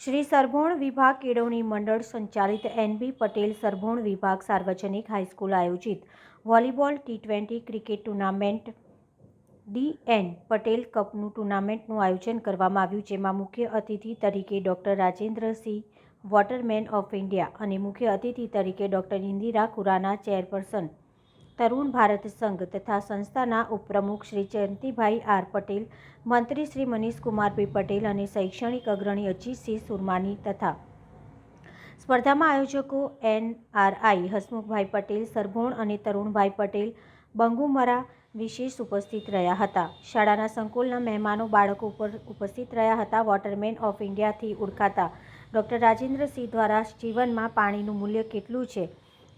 શ્રી સરભોણ વિભાગ કેળવણી મંડળ સંચાલિત એનબી પટેલ સરભોણ વિભાગ સાર્વજનિક હાઈસ્કૂલ આયોજિત volleyball T twenty cricket tournament DN Patel કપનું ટુર્નામેન્ટનું આયોજન કરવામાં આવ્યું, જેમાં મુખ્ય અતિથિ તરીકે doctor Rajendra Singh, waterman of India અને મુખ્ય અતિથિ તરીકે ડૉક્ટર ઇન્દિરા ખુરાના ચેરપર્સન તરુણ ભારત સંઘ તથા સંસ્થાના ઉપપ્રમુખ શ્રી જયંતિભાઈ આર પટેલ, મંત્રી શ્રી મનીષકુમાર પી પટેલ અને શૈક્ષણિક અગ્રણી અજીતસિંહ સુરમાની તથા સ્પર્ધામાં આયોજકો એનઆરઆઈ હસમુખભાઈ પટેલ, સરભોણ અને તરુણભાઈ પટેલ, બંગુમરા વિશેષ ઉપસ્થિત રહ્યા હતા. શાળાના સંકુલના મહેમાનો બાળકો ઉપર ઉપસ્થિત રહ્યા હતા. વોટરમેન ઓફ ઇન્ડિયાથી ઓળખાતા ડૉક્ટર રાજેન્દ્રસિંહ દ્વારા જીવનમાં પાણીનું મૂલ્ય કેટલું છે?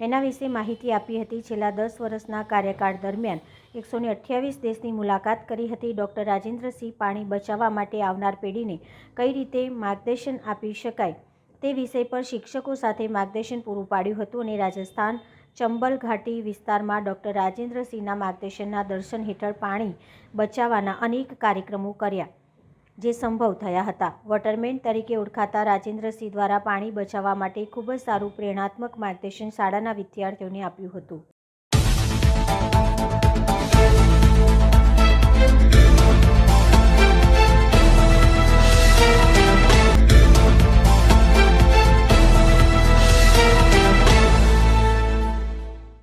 એના વિશે માહિતી આપી હતી. છેલ્લા દસ વર્ષના કાર્યકાળ દરમિયાન એકસો અઠ્યાવીસ દેશની મુલાકાત કરી હતી. ડૉક્ટર રાજેન્દ્રસિંહ પાણી બચાવવા માટે આવનાર પેઢીને કઈ રીતે માર્ગદર્શન આપી શકાય તે વિષય પર શિક્ષકો સાથે માર્ગદર્શન પૂરું પાડ્યું હતું અને રાજસ્થાન ચંબલ ઘાટી વિસ્તારમાં ડૉક્ટર રાજેન્દ્રસિંહના માર્ગદર્શનના દર્શન હેઠળ પાણી બચાવવાના અનેક કાર્યક્રમો કર્યા. જે સંભવ થયા હતા. વોટરમેન તરીકે ઓળખાતા રાજેન્દ્રસિંહ દ્વારા પાણી બચાવવા માટે ખૂબ જ સારું પ્રેરણાત્મક માર્ગદર્શન શાળાના વિદ્યાર્થીઓને આપ્યું હતું.